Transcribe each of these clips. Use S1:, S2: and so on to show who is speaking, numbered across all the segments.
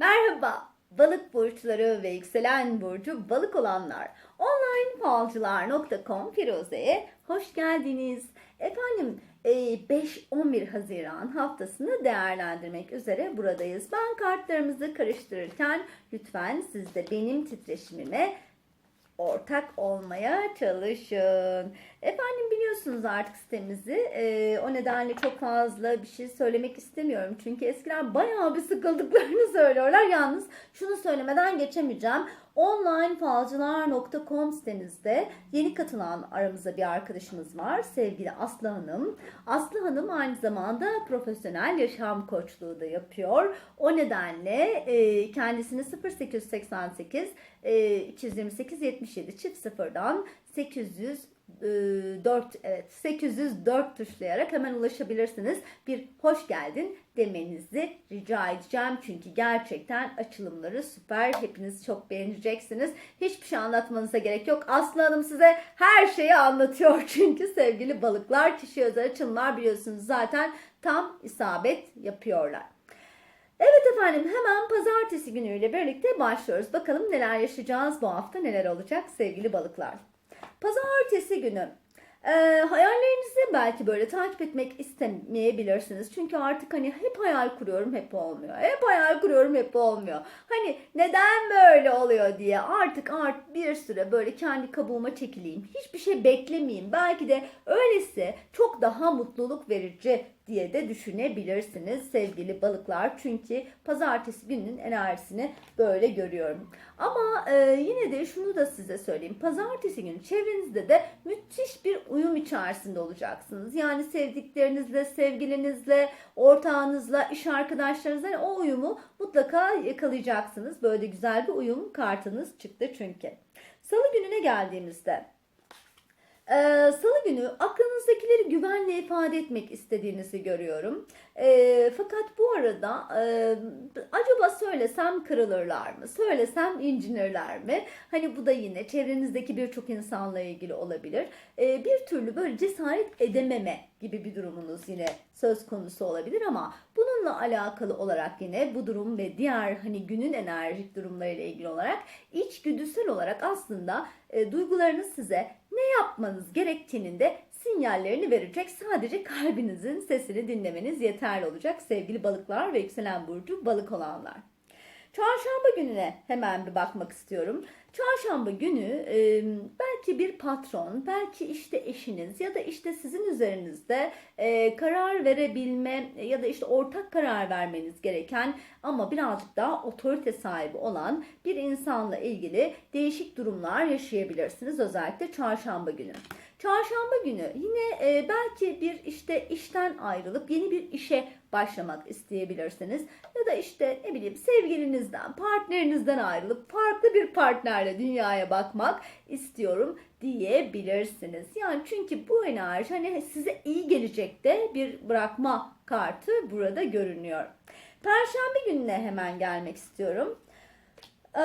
S1: Merhaba, balık burçları ve yükselen burcu balık olanlar. Onlinefalcılar.com Firuze'ye hoş geldiniz. Efendim e, 5-11 Haziran haftasını değerlendirmek üzere buradayız. Ben kartlarımızı karıştırırken lütfen siz de benim titreşimime ortak olmaya çalışın. Efendim biliyorsunuz artık sitemizi. Ee, o nedenle çok fazla bir şey söylemek istemiyorum. Çünkü eskiden bayağı bir sıkıldıklarını söylüyorlar. Yalnız şunu söylemeden geçemeyeceğim. Onlinefalcılar.com sitemizde yeni katılan aramızda bir arkadaşımız var. Sevgili Aslı Hanım. Aslı Hanım aynı zamanda profesyonel yaşam koçluğu da yapıyor. O nedenle e, kendisini 0888 e, 228 77 çift sıfırdan 800 4 evet 804 tuşlayarak hemen ulaşabilirsiniz. Bir hoş geldin demenizi rica edeceğim. Çünkü gerçekten açılımları süper. Hepiniz çok beğeneceksiniz. Hiçbir şey anlatmanıza gerek yok. Aslı Hanım size her şeyi anlatıyor. Çünkü sevgili balıklar kişi özel açılımlar biliyorsunuz zaten tam isabet yapıyorlar. Evet efendim hemen pazartesi günüyle birlikte başlıyoruz. Bakalım neler yaşayacağız bu hafta neler olacak sevgili balıklar. Pazartesi günü e, hayallerinizi belki böyle takip etmek istemeyebilirsiniz. Çünkü artık hani hep hayal kuruyorum hep olmuyor. Hep hayal kuruyorum hep olmuyor. Hani neden böyle oluyor diye artık art bir süre böyle kendi kabuğuma çekileyim. Hiçbir şey beklemeyeyim. Belki de öylesi çok daha mutluluk verici diye de düşünebilirsiniz sevgili balıklar. Çünkü pazartesi gününün enerjisini böyle görüyorum. Ama e, yine de şunu da size söyleyeyim. Pazartesi günü çevrenizde de müthiş bir uyum içerisinde olacaksınız. Yani sevdiklerinizle, sevgilinizle, ortağınızla, iş arkadaşlarınızla o uyumu mutlaka yakalayacaksınız. Böyle güzel bir uyum kartınız çıktı çünkü. Salı gününe geldiğimizde ee, Salı günü aklınızdakileri güvenle ifade etmek istediğinizi görüyorum. Ee, fakat bu arada e, acaba söylesem kırılırlar mı? Söylesem incinirler mi? Hani bu da yine çevrenizdeki birçok insanla ilgili olabilir. Ee, bir türlü böyle cesaret edememe gibi bir durumunuz yine söz konusu olabilir ama bununla alakalı olarak yine bu durum ve diğer hani günün enerjik durumlarıyla ilgili olarak içgüdüsel olarak aslında e, duygularınız size ne yapmanız gerektiğinin de sinyallerini verecek. Sadece kalbinizin sesini dinlemeniz yeterli olacak sevgili balıklar ve yükselen burcu balık olanlar. Çarşamba gününe hemen bir bakmak istiyorum. Çarşamba günü belki bir patron, belki işte eşiniz ya da işte sizin üzerinizde karar verebilme ya da işte ortak karar vermeniz gereken ama birazcık daha otorite sahibi olan bir insanla ilgili değişik durumlar yaşayabilirsiniz özellikle çarşamba günü. Çarşamba günü yine belki bir işte işten ayrılıp yeni bir işe başlamak isteyebilirsiniz. Ya da işte ne bileyim sevgilinizden, partnerinizden ayrılıp farklı bir partnerle dünyaya bakmak istiyorum diyebilirsiniz. Yani çünkü bu enerji hani size iyi gelecek de bir bırakma kartı burada görünüyor. Perşembe gününe hemen gelmek istiyorum. Ee,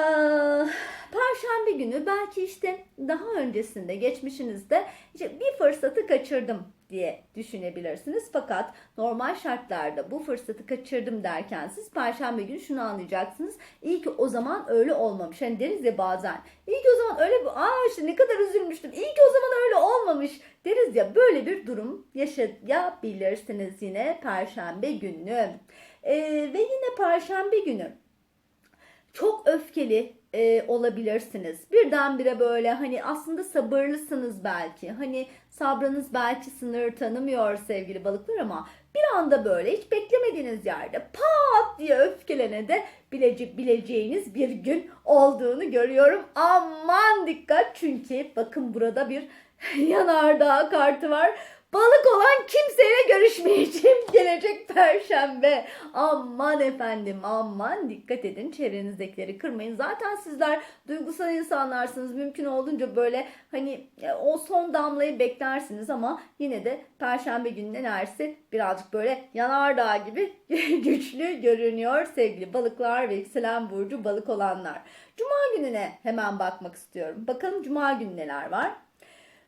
S1: Perşembe günü belki işte daha öncesinde geçmişinizde işte bir fırsatı kaçırdım diye düşünebilirsiniz. Fakat normal şartlarda bu fırsatı kaçırdım derken siz Perşembe günü şunu anlayacaksınız. İyi ki o zaman öyle olmamış. Hani deriz ya bazen. İyi ki o zaman öyle bir aa işte ne kadar üzülmüştüm. İyi ki o zaman öyle olmamış deriz ya böyle bir durum yaşayabilirsiniz yine Perşembe günü. Ee, ve yine Perşembe günü çok öfkeli e, olabilirsiniz. Birdenbire böyle hani aslında sabırlısınız belki. Hani sabrınız belki sınır tanımıyor sevgili balıklar ama bir anda böyle hiç beklemediğiniz yerde pat diye öfkelene de bilecek, bileceğiniz bir gün olduğunu görüyorum. Aman dikkat çünkü bakın burada bir yanardağ kartı var. Balık olan kimseyle görüşmeyeceğim gelecek perşembe. Aman efendim aman dikkat edin çevrenizdekileri kırmayın. Zaten sizler duygusal insanlarsınız. Mümkün olduğunca böyle hani e, o son damlayı beklersiniz ama yine de perşembe günün enerjisi birazcık böyle yanardağ gibi güçlü görünüyor sevgili balıklar ve yükselen burcu balık olanlar. Cuma gününe hemen bakmak istiyorum. Bakalım cuma günü neler var?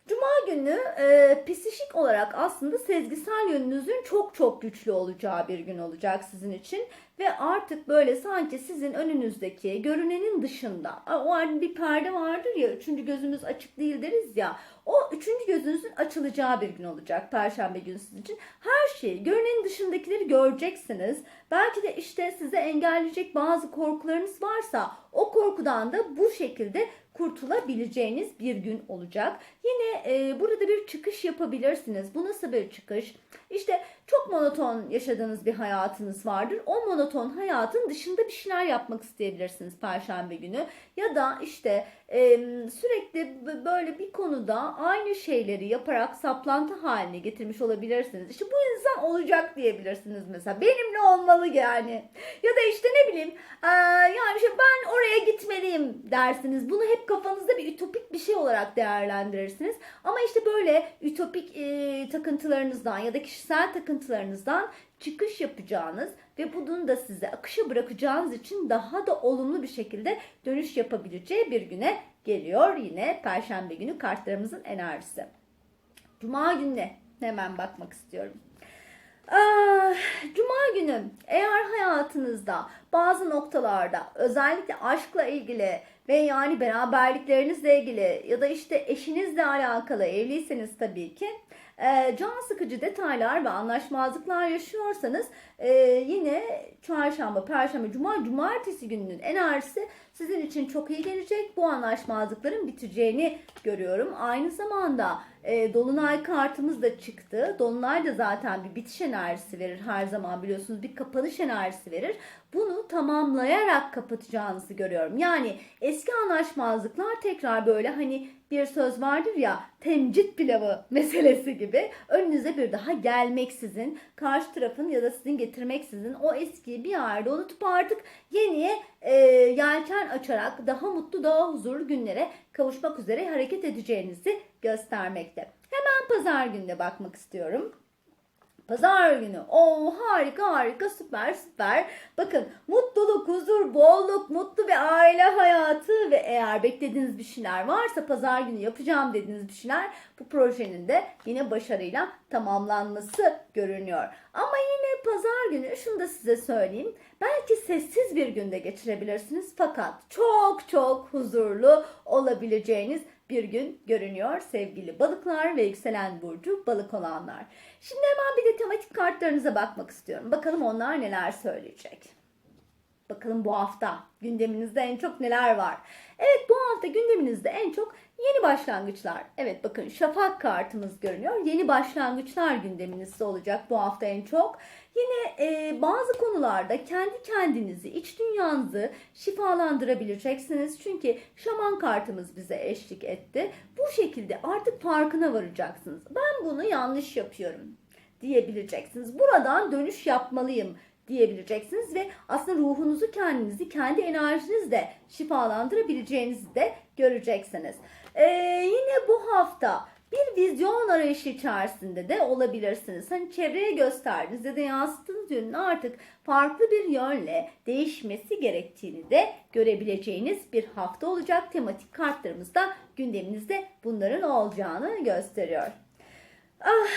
S1: Cuma günü e, psikik olarak aslında sezgisel yönünüzün çok çok güçlü olacağı bir gün olacak sizin için. Ve artık böyle sanki sizin önünüzdeki görünenin dışında o bir perde vardır ya üçüncü gözümüz açık değil deriz ya o üçüncü gözünüzün açılacağı bir gün olacak Perşembe günü sizin için. Her şeyi görünenin dışındakileri göreceksiniz. Belki de işte size engelleyecek bazı korkularınız varsa o korkudan da bu şekilde kurtulabileceğiniz bir gün olacak. Yine e, burada bir çıkış yapabilirsiniz. Bu nasıl bir çıkış? İşte çok monoton yaşadığınız bir hayatınız vardır. O monoton hayatın dışında bir şeyler yapmak isteyebilirsiniz Perşembe günü. Ya da işte sürekli böyle bir konuda aynı şeyleri yaparak saplantı haline getirmiş olabilirsiniz. İşte bu insan olacak diyebilirsiniz mesela. Benimle olmalı yani. Ya da işte ne bileyim yani işte ben oraya gitmeliyim dersiniz. Bunu hep kafanızda bir ütopik bir şey olarak değerlendirirsiniz. Ama işte böyle ütopik takıntılarınızdan ya da kişisel takıntılarınızdan çıkış yapacağınız ve bunu da size akışa bırakacağınız için daha da olumlu bir şekilde dönüş yapabileceği bir güne geliyor. Yine Perşembe günü kartlarımızın enerjisi. Cuma gününe hemen bakmak istiyorum. Ah, Cuma günü eğer hayatınızda bazı noktalarda özellikle aşkla ilgili ve yani beraberliklerinizle ilgili ya da işte eşinizle alakalı evliyseniz tabii ki e, can sıkıcı detaylar ve anlaşmazlıklar yaşıyorsanız e, yine çarşamba, perşembe, cuma, cumartesi gününün enerjisi sizin için çok iyi gelecek. Bu anlaşmazlıkların biteceğini görüyorum. Aynı zamanda e, Dolunay kartımız da çıktı. Dolunay da zaten bir bitiş enerjisi verir her zaman biliyorsunuz. Bir kapanış enerjisi verir. Bunu tamamlayarak kapatacağınızı görüyorum. Yani eski anlaşmazlıklar tekrar böyle hani bir söz vardır ya temcit pilavı meselesi gibi önünüze bir daha gelmeksizin karşı tarafın ya da sizin getirmeksizin o eskiyi bir yerde unutup artık yeniye e, yelken açarak daha mutlu daha huzurlu günlere kavuşmak üzere hareket edeceğinizi göstermekte. Hemen pazar gününe bakmak istiyorum. Pazar günü. Oo harika harika süper süper. Bakın mutluluk, huzur, bolluk, mutlu bir aile hayatı ve eğer beklediğiniz bir şeyler varsa pazar günü yapacağım dediğiniz bir şeyler bu projenin de yine başarıyla tamamlanması görünüyor. Ama pazar günü şunu da size söyleyeyim. Belki sessiz bir günde geçirebilirsiniz fakat çok çok huzurlu olabileceğiniz bir gün görünüyor sevgili balıklar ve yükselen burcu balık olanlar. Şimdi hemen bir de tematik kartlarınıza bakmak istiyorum. Bakalım onlar neler söyleyecek. Bakalım bu hafta gündeminizde en çok neler var? Evet bu hafta gündeminizde en çok yeni başlangıçlar. Evet bakın şafak kartımız görünüyor. Yeni başlangıçlar gündeminizde olacak bu hafta en çok. Yine e, bazı konularda kendi kendinizi, iç dünyanızı şifalandırabileceksiniz. Çünkü şaman kartımız bize eşlik etti. Bu şekilde artık farkına varacaksınız. Ben bunu yanlış yapıyorum diyebileceksiniz. Buradan dönüş yapmalıyım diyebileceksiniz ve aslında ruhunuzu kendinizi kendi enerjinizle şifalandırabileceğinizi de göreceksiniz. Ee, yine bu hafta bir vizyon arayışı içerisinde de olabilirsiniz. Hani çevreye gösterdiğiniz ya da yansıttığınız yönün artık farklı bir yönle değişmesi gerektiğini de görebileceğiniz bir hafta olacak. Tematik kartlarımızda gündeminizde bunların olacağını gösteriyor. Ah,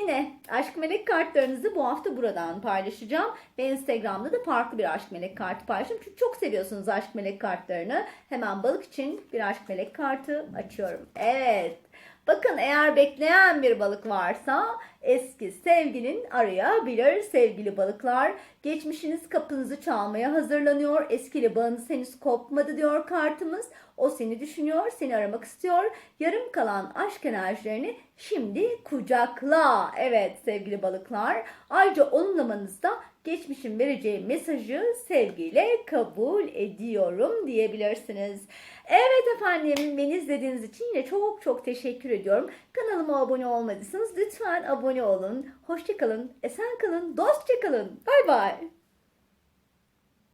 S1: yine aşk melek kartlarınızı bu hafta buradan paylaşacağım. Ve Instagram'da da farklı bir aşk melek kartı paylaşacağım. Çünkü çok seviyorsunuz aşk melek kartlarını. Hemen balık için bir aşk melek kartı açıyorum. Evet. Bakın eğer bekleyen bir balık varsa eski sevgilin arayabilir sevgili balıklar. Geçmişiniz kapınızı çalmaya hazırlanıyor. Eskiyle bağınız henüz kopmadı diyor kartımız. O seni düşünüyor, seni aramak istiyor. Yarım kalan aşk enerjilerini şimdi kucakla. Evet sevgili balıklar. Ayrıca olumlamanızda geçmişin vereceği mesajı sevgiyle kabul ediyorum diyebilirsiniz. Evet efendim beni izlediğiniz için yine çok çok teşekkür ediyorum. Kanalıma abone olmadıysanız lütfen abone olun. Hoşçakalın, esen kalın, dostça kalın. Bay bay.